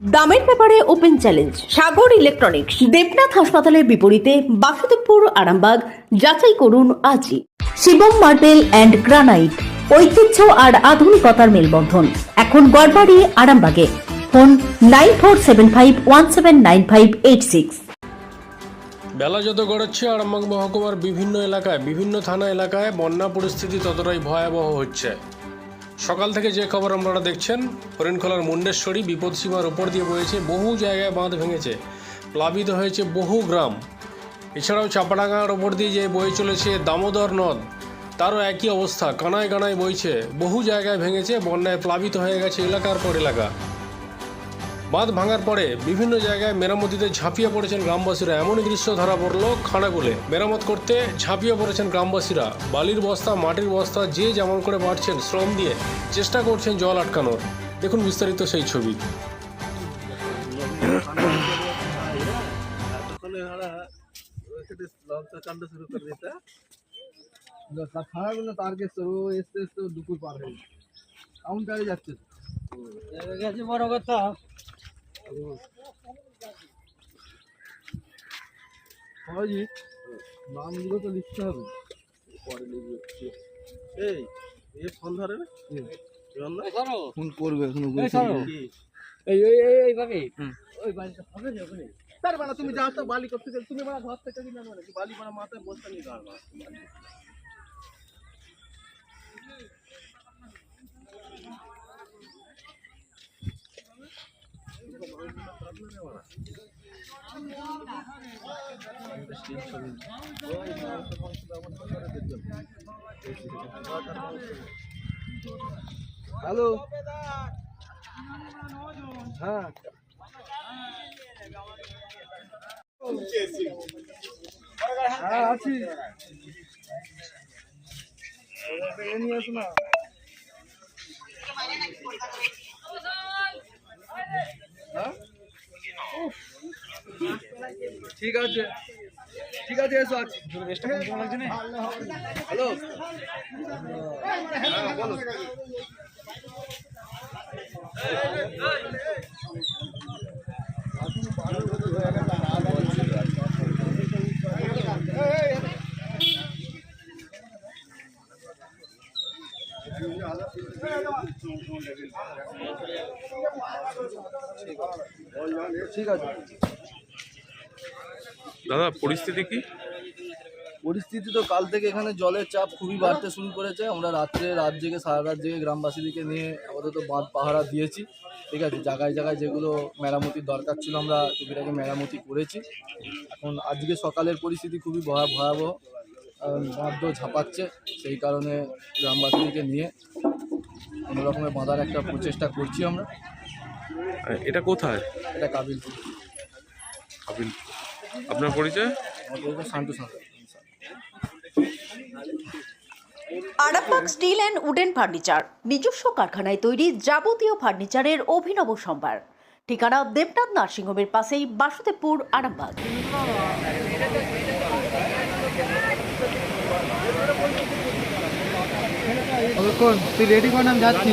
দামের ব্যাপারে open challenge, Sagar electronics, Debnath হাসপাতালের বিপরীতে বাসুদেবপুর, আরামবাগ, যাচাই করুন আজই। শিবম মার্বেল অ্যান্ড গ্রানাইট, ঐতিহ্য আর আধুনিকতার মেলবন্ধন। এখন গড়বাড়ি, আরামবাগে। Phone nine four seven five one seven nine five eight six. বেলা যত গড়াচ্ছে, আরামবাগ মহকুমার বিভিন্ন এলাকায়, বিভিন্ন থানা এলাকায় বন্যা পরিস্থিতি ততটাই ভয়াবহ হচ্ছে। সকাল থেকে যে খবর আপনারা দেখছেন, হরিণখোলার মুন্ডেশ্বরী বিপদসীমার ওপর দিয়ে বয়েছে বহু জায়গায় বাঁধ ভেঙেছে, প্লাবিত হয়েছে বহু গ্রাম। এছাড়াও চাপাডাঙ্গার ওপর দিয়ে যে বয়ে চলেছে দামোদর নদ, তারও একই অবস্থা, কানায় কানায় বইছে। বহু জায়গায় ভেঙেছে, বন্যায় প্লাবিত হয়ে গেছে এলাকার পর এলাকা। বাঁধ ভাঙার পরে বিভিন্ন জায়গায় মেরামতিতে ঝাঁপিয়ে পড়েছেন গ্রামবাসীরা। এমনই দৃশ্য ধরা পড়ল খানাকুলে মেরামত করতে ঝাঁপিয়ে পড়েছেন গ্রামবাসীরা। বালির বস্তা মাটির বস্তা যে যেমন করে পারছেন শ্রম দিয়ে চেষ্টা করছেন জল আটকানোর। দেখুন বিস্তারিত সেই ছবি। কাউন্টারে যাচ্ছে। বড় কথা। হাজি নামগুলো তো লিখতে হবে। পরে লিখবে এই এ ফোন ধরে না। ফোন করবে এখনও এই এই এই এইভাবে ওই বাড়িটা হবে না ওখানে? তার মানে তুমি যাও তো বালি করতে গেলে তুমি মানে ঘর থেকে কিনে আনবে বালি মানে মাথায় বস্তা নিয়ে যাও হ্যালো হ্যাঁ হ্যাঁ আছি। নিয়ে আসো না হ্যাঁ? উফ। ঠিক আছে। ঠিক আছে এসো আছি হ্যালো। হ্যাঁ বলো। ঠিক আছে। দাদা পরিস্থিতি কি? পরিস্থিতি তো কাল থেকে এখানে জলের চাপ খুবই বাড়তে শুরু করেছে। আমরা রাত্রে রাত জেগে সারা রাত জেগে গ্রামবাসীদেরকে নিয়ে আপাতত বাঁধ পাহারা দিয়েছি। ঠিক আছে জায়গায় জায়গায় যেগুলো মেরামতির দরকার ছিল আমরা টুকিটাকে মেরামতি করেছি। এখন আজকে সকালের পরিস্থিতি খুবই ভয়া ভয়াবহ বাঁধ ঝাঁপাচ্ছে সেই কারণে গ্রামবাসীদেরকে নিয়ে কোনো রকমের বাঁধার একটা প্রচেষ্টা করছি আমরা। এটা কোথায়? এটা কাবিলপুর। আবিল আপনার পরিচয়? Shantu Arambagh steel and wooden furniture নিজস্ব কারখানায় তৈরি যাবতীয় ফার্নিচারের অভিনব সম্ভার। ঠিকানা দেবনাথ নার্সিংহোমের পাশেই বাসুদেবপুর আরামবাগ। তুই রেডি কর আমি যাচ্ছি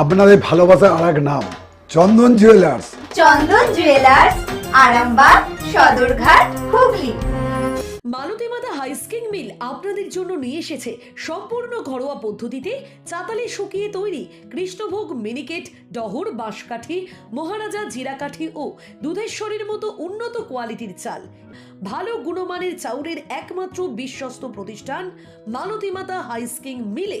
আপনাদের ভালোবাসার আর এক নাম Chandan jewellers Chandan jewellers Arambagh Sadarghat Hooghly. Maltimata husking mill আপনাদের জন্য নিয়ে এসেছে সম্পূর্ণ ঘরোয়া পদ্ধতিতে চাতালে শুকিয়ে তৈরি কৃষ্ণভোগ মিনিকেট ডহর বাঁশকাঠি মহারাজা জিরাকাঠি ও দুধেশ্বরীর মতো উন্নত কোয়ালিটির চাল। ভালো গুণমানের চাউলের একমাত্র বিশ্বস্ত প্রতিষ্ঠান মালতীমাতা হাইস্কিং মিলে